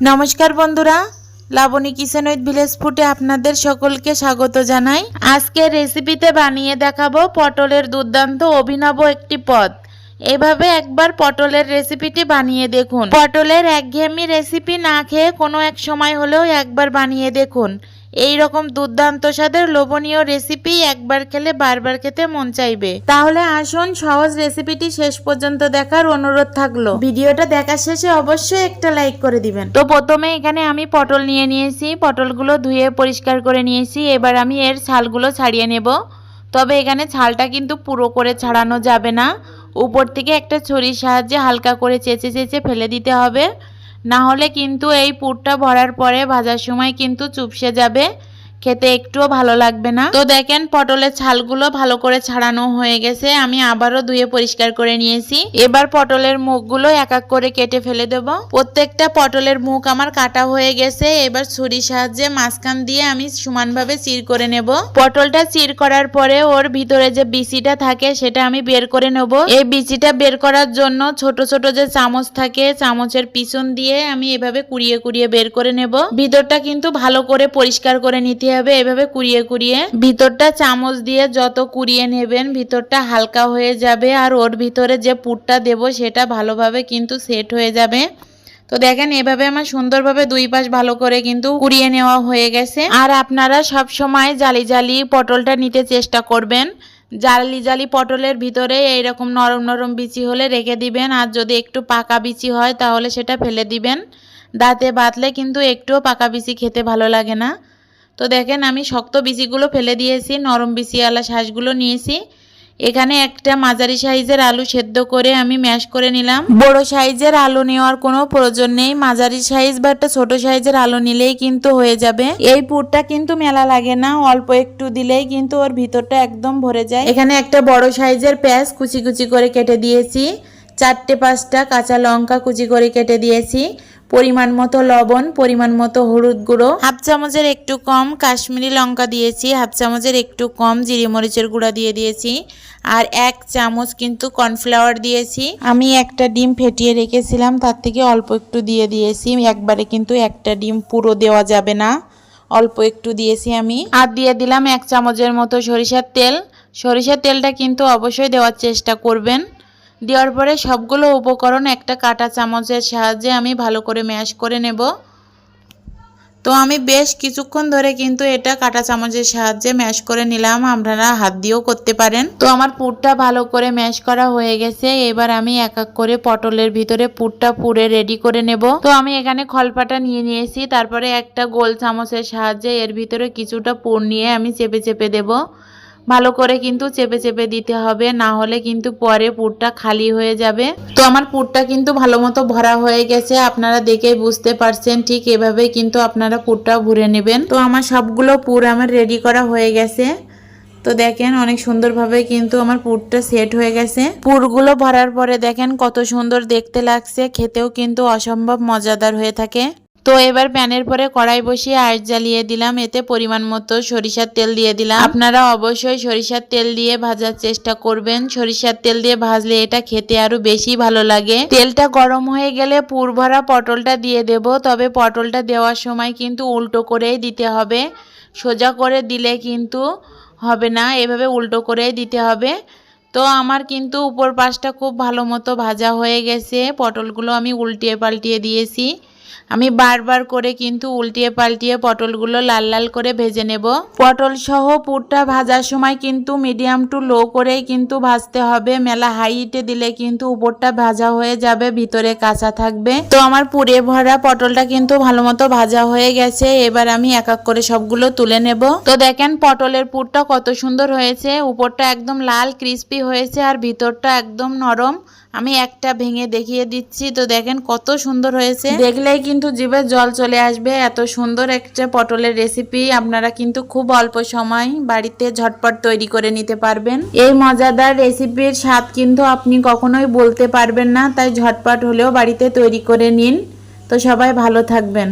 নমস্কার বন্ধুরা, Laboni kitchen with village ফুটে আপনাদের সকলকে স্বাগত জানাই। আজকের রেসিপিতে বানিয়ে দেখাবো পটলের দুর্দান্ত অভিনব একটি পদ। এভাবে একবার পটলের রেসিপিটি বানিয়ে দেখুন। পটলের একঘেয়েমি রেসিপি না খেয়ে কোনো এক সময় হলেও একবার বানিয়ে দেখুন। এই রকম দুর্দান্ত স্বাদের লোভনীয় রেসিপি একবার খেলে বারবার খেতে মন চাইবে। তাহলে আসুন সহজ রেসিপিটি শেষ পর্যন্ত দেখার অনুরোধ থাকল। ভিডিওটা দেখার শেষে অবশ্যই একটা লাইক করে দিবেন। তো প্রথমে এখানে আমি পটল নিয়ে নিয়েছি। পটলগুলো ধুয়ে পরিষ্কার করে নিয়েছি। এবার আমি এর ছালগুলো ছাড়িয়ে নেব। তবে এখানে ছালটা কিন্তু পুরো করে ছাড়ানো যাবে না। উপর থেকে একটা ছুরির সাহায্যে হালকা করে চেঁচে চেঁচে ফেলে দিতে হবে। না হলে কিন্তু এই পুরটা ভরার পরে ভাজার সময় কিন্তু চুপসে যাবে। খেতে একটুও ভালো লাগবে না। তো দেখেন, পটলের ছালগুলো ভালো করে ছাড়ানো হয়ে গেছে। আমি আবারও ধুয়ে পরিষ্কার করে নিয়েছি। এবার পটলের মুখগুলো এক এক করে কেটে ফেলে দেব। প্রত্যেকটা পটলের মুখ আমার কাটা হয়ে গেছে। এবার ছুরির সাহায্যে মাঝখান দিয়ে আমি সমানভাবে চির করে নেব। পটলটা চির করার পরে ওর ভিতরে যে বিচিটা থাকে, সেটা আমি বের করে নেব। এই বিচিটা বের করার জন্য ছোট ছোট যে চামচ থাকে, চামচের পিছন দিয়ে আমি এভাবে কুড়িয়ে কুড়িয়ে বের করে নেব। ভিতরটা কিন্তু ভালো করে পরিষ্কার করে নিতে হবে, এভাবে কুড়িয়ে কুড়িয়ে ভিতরটা চামচ দিয়ে যত কুড়িয়ে নেবেন ভিতরটা হালকা হয়ে যাবে আর ওর ভিতরে যে পুরটা দেব সেটা ভালোভাবে কিন্তু সেট হয়ে যাবে। তো দেখেন, এভাবে আমার সুন্দরভাবে দুই পাশ ভালো করে কিন্তু কুড়িয়ে নেওয়া হয়ে গেছে। আর আপনারা সব সময় জালি জালি পটলটা নিতে চেষ্টা করবেন। জালি জালি পটলের ভিতরে এইরকম নরম নরম বিচি হলে রেখে দিবেন। আর যদি একটু পাকা বিচি হয় তাহলে সেটা ফেলে দিবেন। দাঁতে বাতলে কিন্তু একটুও পাকা বিচি খেতে ভালো লাগে না। তো দেখেন আমি শক্ত বিচিগুলো ফেলে দিয়েছি, নরম বিচিওয়ালা শাঁসগুলো নিয়েছি। এখানে একটা মাঝারি সাইজের আলু সেদ্ধ করে আমি ম্যাশ করে নিলাম। বড় সাইজের আলু নেওয়ার কোনো প্রয়োজন নেই, মাঝারি সাইজ বা একটা ছোট সাইজের আলু নিলেই কিন্তু হয়ে যাবে। এই পুরটা কিন্তু মেলা লাগে না, অল্প একটু দিলেই কিন্তু ওর ভিতরটা একদম ভরে যায়। এখানে একটা বড় সাইজের পেঁয়াজ কুচি কুচি করে কেটে দিয়েছি। চারটে পাঁচটা কাঁচা লঙ্কা কুচি করে কেটে দিয়েছি। পরিমাণ মতো লবণ পরিমাণ মতো হলুদ গুঁড়ো। হাফ চামচের একটু কম কাশ্মীরি লঙ্কা দিয়েছি হাফ চামচের একটু কম জিরে মরিচের গুঁড়া দিয়ে দিয়েছি আর এক চামচ কিন্তু কর্নফ্লাওয়ার দিয়েছি। আমি একটা ডিম ফেটিয়ে রেখেছিলাম তার থেকে অল্প একটু দিয়ে দিয়েছি। একবারে কিন্তু একটা ডিম পুরো দেওয়া যাবে না। অল্প একটু দিয়েছি আমি। আর দিয়ে দিলাম এক চামচের মতো সরিষার তেল। সরিষার তেলটা কিন্তু অবশ্যই দেওয়ার চেষ্টা করবেন। দেওয়ার পরে সবগুলো উপকরণ একটা কাটা চামচের সাহায্যে আমি ভালো করে ম্যাশ করে নেব। তো আমি বেশ কিছুক্ষণ ধরে কিন্তু এটা কাটা চামচের সাহায্যে ম্যাশ করে নিলাম, আপনারা হাত দিয়েও করতে পারেন। তো আমার পুরটা ভালো করে ম্যাশ করা হয়ে গেছে, এবার আমি এক এক করে পটলের ভিতরে পুরটা পুরে রেডি করে নেব। তো আমি এখানে খলপাটা নিয়ে নিয়েছি, তারপরে একটা গোল চামচের সাহায্যে এর ভিতরে কিছুটা পুর নিয়ে আমি চেপে চেপে দেবো। ভালো করে কিন্তু চেপে চেপে দিতে হবে, না হলে কিন্তু পরে পুরটা খালি হয়ে যাবে। তো আমার পুরটা কিন্তু ভালো মতো ভরা হয়ে গেছে, আপনারা দেখেই বুঝতে পারছেন, ঠিক এভাবে কিন্তু আপনারা পুরটা ভরে নেবেন। তো আমার সবগুলো পুর আমার রেডি করা হয়ে গেছে। তো দেখেন অনেক সুন্দরভাবে কিন্তু আমার পুরটা সেট হয়ে গেছে। পুরগুলো ভরার পরে দেখেন কত সুন্দর দেখতে লাগছে, খেতেও কিন্তু অসম্ভব মজাদার হয়ে থাকে। তো এবার প্যানের পরে কড়াই বসিয়ে আঁশ জ্বালিয়ে দিলাম। এতে পরিমাণ মতো সরিষার তেল দিয়ে দিলাম। আপনারা অবশ্যই সরিষার তেল দিয়ে ভাজার চেষ্টা করবেন। সরিষার তেল দিয়ে ভাজলে এটা খেতে আরও বেশি ভালো লাগে। তেলটা গরম হয়ে গেলে পুর ভরা পটলটা দিয়ে দেব। তবে পটলটা দেওয়ার সময় কিন্তু উল্টো করেই দিতে হবে। সোজা করে দিলে কিন্তু হবে না। এভাবে উল্টো করেই দিতে হবে। তো আমার কিন্তু উপর পাশটা খুব ভালো মতো ভাজা হয়ে গেছে। পটলগুলো আমি উল্টিয়ে পাল্টিয়ে দিয়েছি। আমি বারবার করে কিন্তু উল্টিয়ে পাল্টিয়ে পটলগুলো লাল লাল করে ভেজে নেব। পটল সহ পুরটা ভাজার সময় কিন্তু মিডিয়াম টু লো করেই কিন্তু ভাজতে হবে। মেলা হাইটে দিলে কিন্তু উপরটা ভাজা হয়ে যাবে, ভিতরে কাঁচা থাকবে। তো আমার পুরে ভরা পটলটা কিন্তু ভালো মতো ভাজা হয়ে গেছে। এবার আমি এক এক করে সবগুলো তুলে নেব। তো দেখেন পটলের পুরটা কত সুন্দর হয়েছে। উপরটা একদম লাল ক্রিস্পি হয়েছে আর ভিতরটা একদম নরম। আমি একটা ভেঙে দেখিয়ে দিচ্ছি, তো দেখেন কত সুন্দর হয়েছে। দেখলেই কিন্তু জিভে জল চলে আসবে, এত সুন্দর একটা পটলের রেসিপি আপনারা কিন্তু খুব অল্প সময় বাড়িতে ঝটপট তৈরি করে নিতে পারবেন। এই মজাদার রেসিপির স্বাদ কিন্তু আপনি কখনোই বলতে পারবেন না, তাই ঝটপট হলেও বাড়িতে তৈরি করে নিন। তো সবাই ভালো থাকবেন।